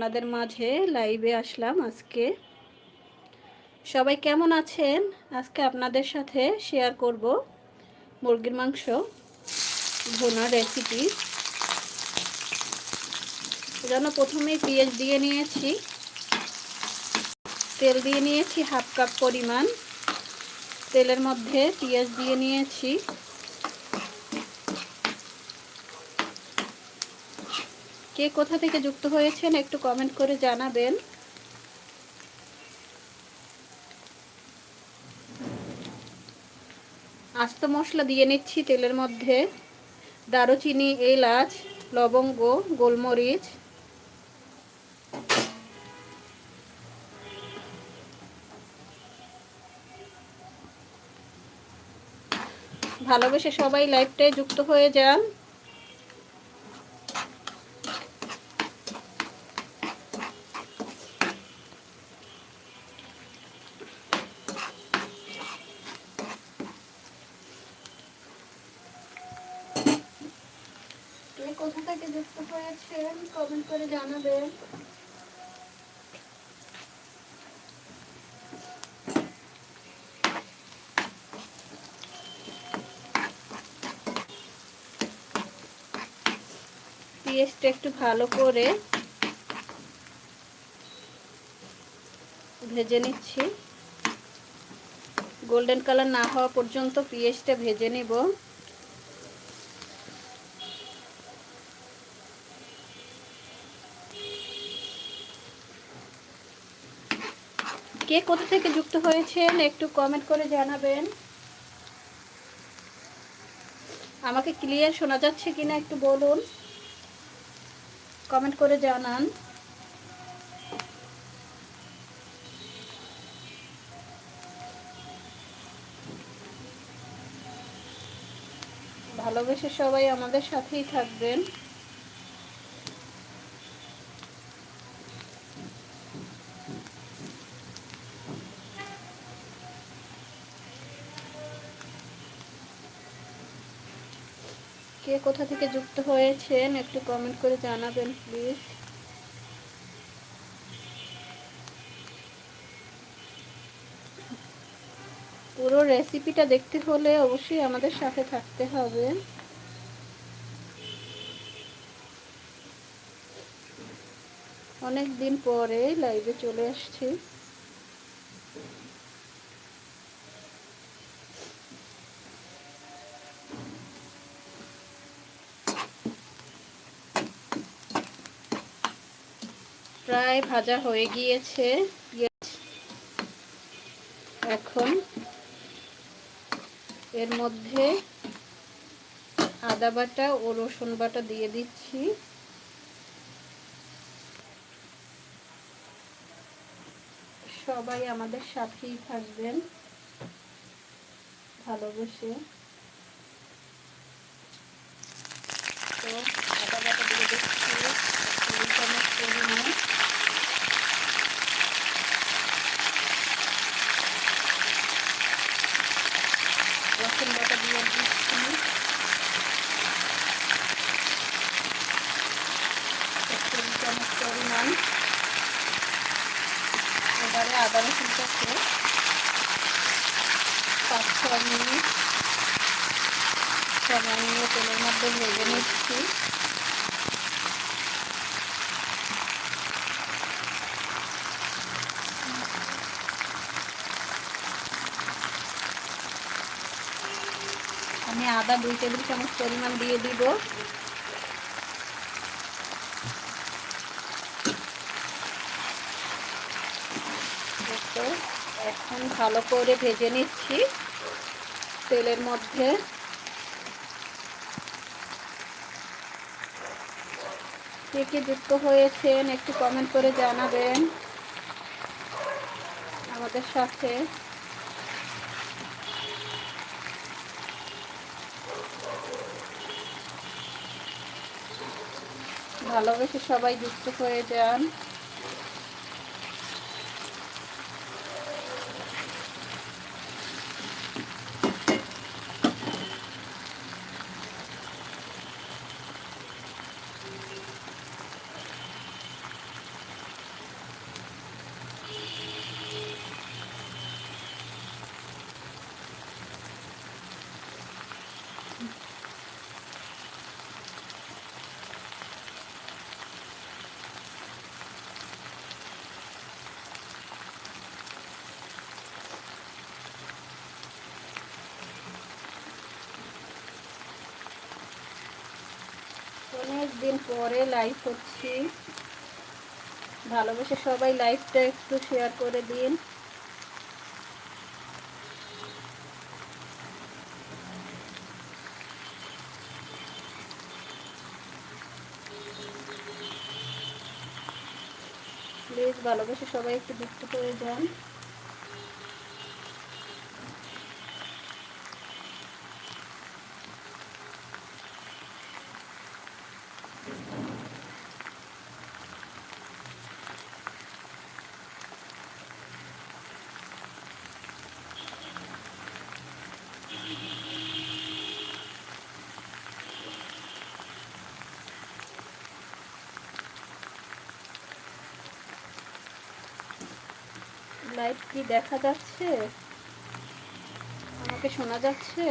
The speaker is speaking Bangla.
আপনাদের মাঝে লাইভে আসলাম আজকে। সবাই কেমন আছেন? আজকে আপনাদের সাথে শেয়ার করব মুরগির মাংস ভোনা রেসিপি যেন প্রথমেই পেঁয়াজ দিয়ে নিয়েছি। তেল দিয়ে নিয়েছি হাফ কাপ পরিমাণ। তেলের মধ্যে পেঁয়াজ দিয়ে নিয়েছি। কে কোথা থেকে যুক্ত হয়েছেন একটু কমেন্ট করে জানাবেন। আস্ত মশলা দিয়ে নিচ্ছি তেলের মধ্যে। দারুচিনি, এলাচ, লবঙ্গ, গোলমরিচ। ভালোবেসে সবাই লাইভটায় যুক্ত হয়ে যান। কোথা থেকে যুক্ত হয়েছেন? কমেন্ট করে জানাবেন। পেঁয়াজটা একটু ভালো করে ভেজে নিচ্ছি। গোল্ডেন কালার না হওয়া পর্যন্ত পেঁয়াজটা ভেজে নিব। কে কোথা থেকে যুক্ত হয়েছেন একটু কমেন্ট করে জানাবেন। আমাকে ক্লিয়ার শোনা যাচ্ছে কিনা একটু বলুন। কমেন্ট করে জানান। ভালোবেসে সবাই আমাদের সাথেই থাকবেন। কে কোথা থেকে যুক্ত হয়েছেন একটু কমেন্ট করে জানাবেন প্লিজ পুরো রেসিপিটা দেখতে হলে অবশ্যই আমাদের সাথে থাকতে হবে। অনেক দিন পরে লাইভে চলে আসছি। প্রায় ভাজা হয়ে গিয়েছে। এখন এর মধ্যে আদা বাটা ও রসুন বাটা দিয়ে দিচ্ছি। সবাই আমাদের সাথেই থাকবেন ভালোবেসে। তো আদা বাটা দিয়ে দিচ্ছি। পরিমাণ। রসুন বাটা দিয়ে দিচ্ছি। চামচ পরিমাণ। এবারে আদা রসুনটাকে পাঁচ ছয় মিনিট সময় নিয়ে তেলের মধ্যে ভেজে নিচ্ছি। আদা, দুই টেবিল চামচ পরিমাণ দিয়ে দিব। এখন ভালো করে ভেজে নিচ্ছি তেলের মধ্যে। কে কে যুক্ত হয়েছেন একটু কমেন্ট করে জানাবেন। আমাদের সাথে ভালোবেসে সবাই যুক্ত হয়ে যান। দিন পরে লাইভ হচ্ছি ভালোবেসে সবাই লাইভটা একটু শেয়ার করে দিন। প্লিজ ভালোবেসে সবাই একটু যুক্ত করে যান। লাইভ কি দেখা যাচ্ছে? আমাকে শোনা যাচ্ছে?